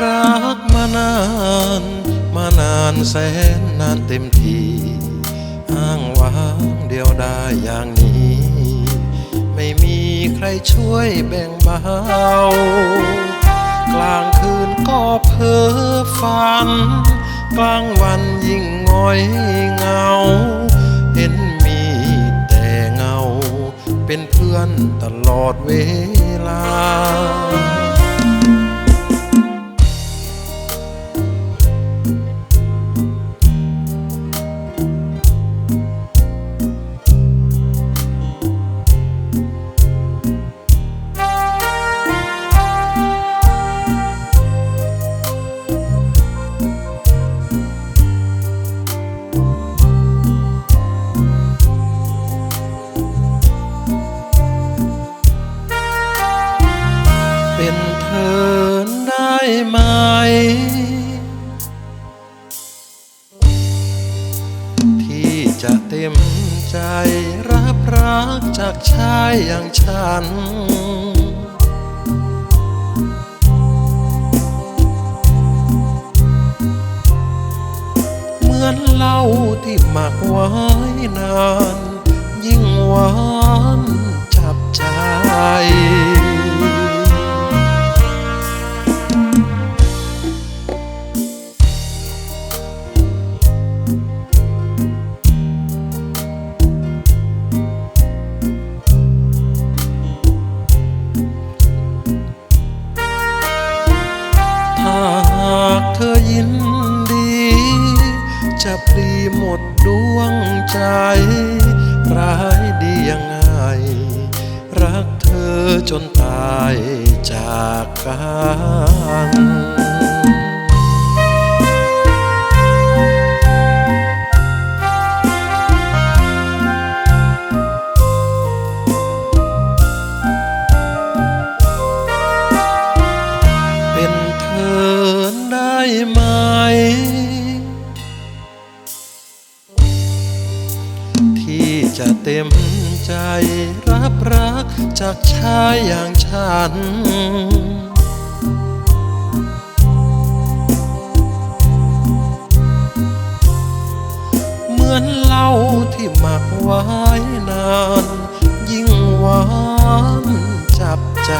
รักมานาน มานานแสนนานเต็มทีอ้างว้างเดียวได้อย่างนี้ ไม่มีใครช่วยแบ่งเบากลางคืนก็เพ้อฝัน กลางวันยิ่งงอยเงา เห็นมีแต่เงา เป็นเพื่อนตลอดเวลา ไหม ที่จะเต็มใจรับรักจากชายอย่างฉัน เหมือนเหล้าที่หมักไว้นาน ยิ่งหวานจับใจ ถ้าหากเธอยินดี จะปลีหมดดวงใจ ร้ายดียังไง รักเธอจนตายจากกัน จะเต็มใจรับรักจากชายอย่างฉัน เหมือนเหล้าที่หมักไว้นาน ยิ่งหวานจับใจ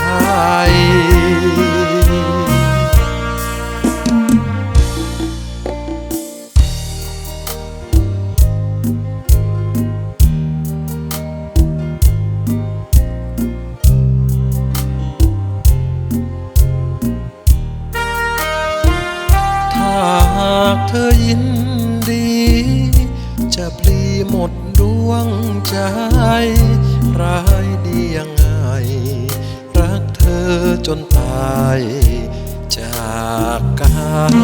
ากเธอยินดี จะปลีหมดดวงใจ ร้ายดียังไง รักเธอจนตายจากกัน